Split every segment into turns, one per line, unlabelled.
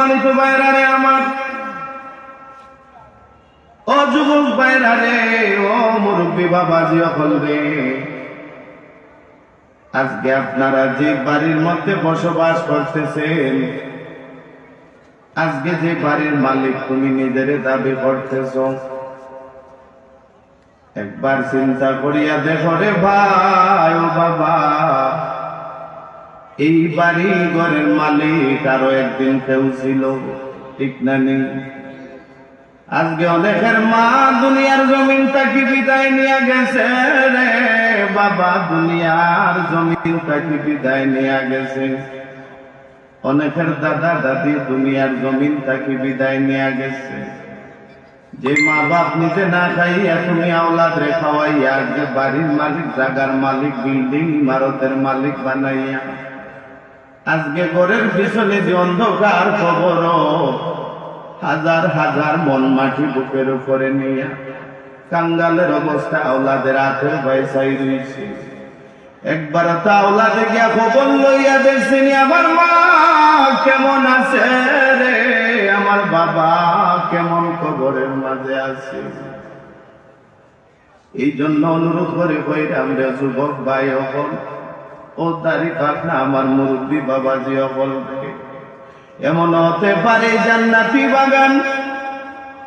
সম্মানিত বাইরারে আমার। ও যুবক বাইরারে, ও মুরব্বী বাবাজি অকল রে। আজকে আপনারা যে বাড়ির মধ্যে বসবাস করতেছেন, আজকে যে বাড়ির মালিক তুমি নিজের দাবি করতেছ, একবার চিন্তা করিয়া দেখো রে ভাই ও বাবা। এই বাড়ি ঘরের মালিক আরও একদিন কেউ ছিল, ঠিক না নেই? আজকে অনেকের মা দুনিয়ার জমিন তাকে বিদায় নিয়ে গেছে রে, বাবা দুনিয়ার জমিন তাকে বিদায় নিয়ে গেছে। অনেকের দাদা দাদি দুনিয়ার জমিন তাকে বিদায় নিয়ে গেছে। যে মা বাপ নিজে না খাইয়া তুমি আওলাদ রে খাওয়াইয়া যে বাড়ির মালিক, জাগার মালিক, বিল্ডিং, ইমারতের মালিক বানাইয়া আজকে ঘরের পিছনে যে অন্ধকার খবর, হাজার হাজার মন মাটি বুকের উপরে নিয়ে কাঙ্গালের অবস্থা আওলাদের হাতের পয়সাই রয়েছে একবার তা আওলাদে গিয়া খবর লইয়া দেখছিনি, আমার মা কেমন আছে রে? আমার বাবা কেমন খবরের মাঝে আছে? এই জন্য অনুরোধ করে কইরাম রে যুবক ভাই অকল ও দাড়ি পাখনা আমার মুরব্বী বাবাজি অকল রে এমন হতে পারে জান্নাতি বাগান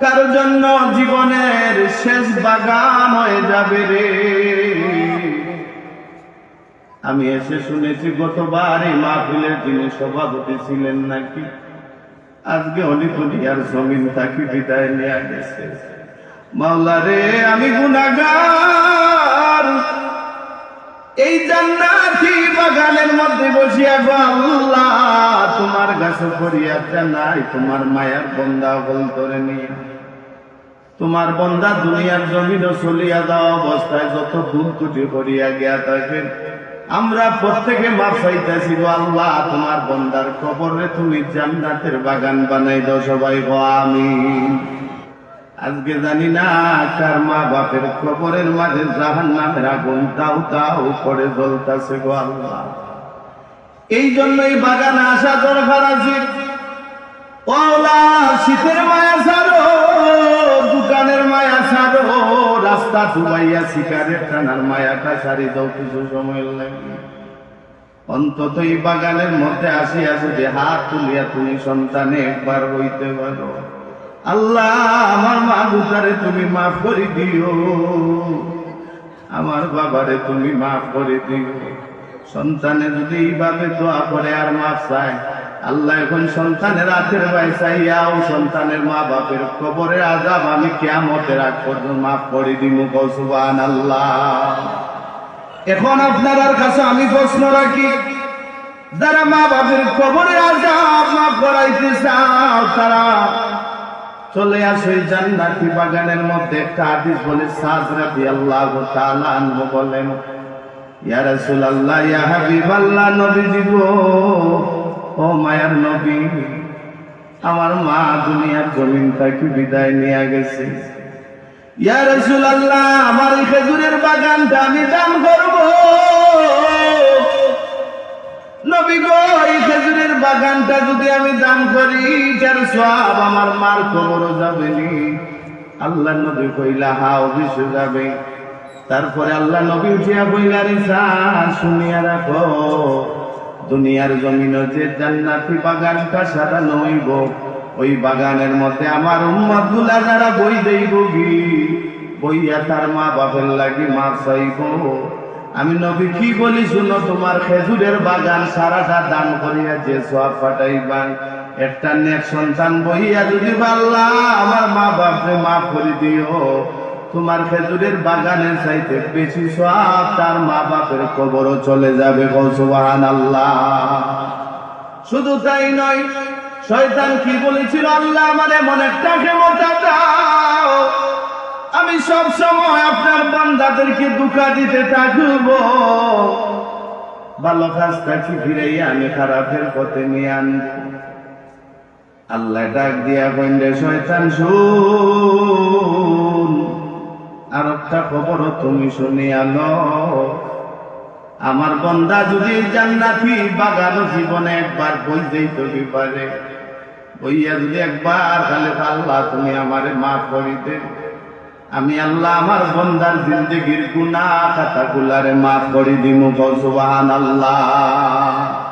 কারোর জন্য জীবনের শেষ বাগান হয়ে যাবে রে? আমি এসে শুনেছি, গতবার এই মাহফিলের তিনি সভাপতি ছিলেন নাকি, আজকে অনেক দুনিয়ার জমিন তাকে বিদায় নেওয়া গেছে। মাওলা রে আমি গুনাগার এই জান্নাতি বাগানের মধ্যে বসিয়া গো আল্লাহ, তোমার গাছে করিয়া জানাই তোমার মায়ার বন্দা বল করে নিয়ে। তোমার বন্দা দুনিয়ার জমিন চলিয়া দেওয়া অবস্থায় যত ভুল ত্রুটি করিয়া গিয়া থাকেন আমরা প্রত্যেকে মাফ চাইতেছি গো আল্লাহ, তোমার বন্দার কবরে তুমি জান্নাতের বাগান বানাই দাও সবাই গো, আমিন। আজকে জানি না তার মা বাপের কবরের মাঝে জাহান নামের আগুন তাও তাও করে জ্বলতাছে গো আল্লাহ। এই জন্যই বাগানে আসা দরকার আছে। ওলা শীতের মায়া ছাড়ো, দোকানের মায়া ছাড়ো, রাস্তা ডুবাইয়া শিকারের টানার মায়াটা সারি দাও কিছু সময় লাগে। অন্তত এই বাগানের মধ্যে আসিয়া যদি হাত তুলিয়া তুমি সন্তানে একবার হইতে পারো। আল্লাহ, আমার মা বুতারে তুমি মাফ করে দিও। আমার বাবারে তুমি মাফ করে দিও। সন্তানে যদি এইভাবে দোয়া করে আর মাফ চায়, আল্লাহ এখন সন্তানের হাতের ভাই চাইয়াও সন্তানের মা বাপের কবরের আজাব আমি কেমতের আগ পর্যন্ত মাফ করে দিব কৌসুবান আল্লাহ এখন আপনার কাছে আমি প্রশ্ন রাখি, যারা মা বাপের কবরের আজাব মাফ করাইতে চাও, তারা চলে আসে জান্নাতি বাগানের মধ্যে একটা হাদিস বলে সাজ রাদি আল্লাহ তাআলা আনহু বলেন, ইয়া রাসূলুল্লাহ, ইয়া হাবিবাল্লাহ, নবীজি গো, ও মায়ার নবী, আমার মা দুনিয়ার জমিন থেকে বিদায় নিয়ে গেছে। ইয়া রাসূলুল্লাহ, আমার খেজুরের বাগানটা আমি দান করব। নবী বাগানটা যদি আমি করি, যার আমার মার যাবে আল্লাহ কইলা হা অবশ্য যাবে। তারপরে আল্লাহ নবী উঠিয়া কইলা রে শুনিয়া রাখো, দুনিয়ার জমিন যে জান্নাতি বাগানটা সাদা নইব, ওই বাগানের মধ্যে আমার উম্মতগুলা যারা বই দেইব গি, বইয়া তার মা বাপের লাগি মা চাইব। আমি নবী কি বলি শুনো, তোমার খেজুরের বাগান সারাটা দান করিয়া যে সব পাঠাইবান একটা নেক সন্তান বহিয়া যদি পাল্লা আমার মা বাপরে মাফ করে দিও। তোমার খেজুরের বাগানের চাইতে বেশি সব তার মা বাপের কবরও চলে যাবে কৌসুবাহান আল্লাহ শুধু তাই নয়, শয়তান কি বলেছিল? আল্লাহ আমার এমন একটা ক্ষমতা সব সময় আপনার বান্দাদেরকে দুঃখা দিতে থাকব। ভালো কাজটাকে ফিরাই আমি খারাপের পথে নিয়ে আনব। আল্লাহ ডাক দিয়া কইলে শয়তান, শুন। আর একটা খবরও তুমি শুনি আলো আমার বন্দা যদি জান্নাতি বাগানো জীবনে একবার বলতেই তো পারে বইয়া যদি একবার খালি আল্লাহ তুমি আমারে মাফ করিতে আমি আল্লাহ আমার বন্দার জিন্দগির গুনা খাতা গুলারে মাফ করি দিমু সুবহান আল্লাহ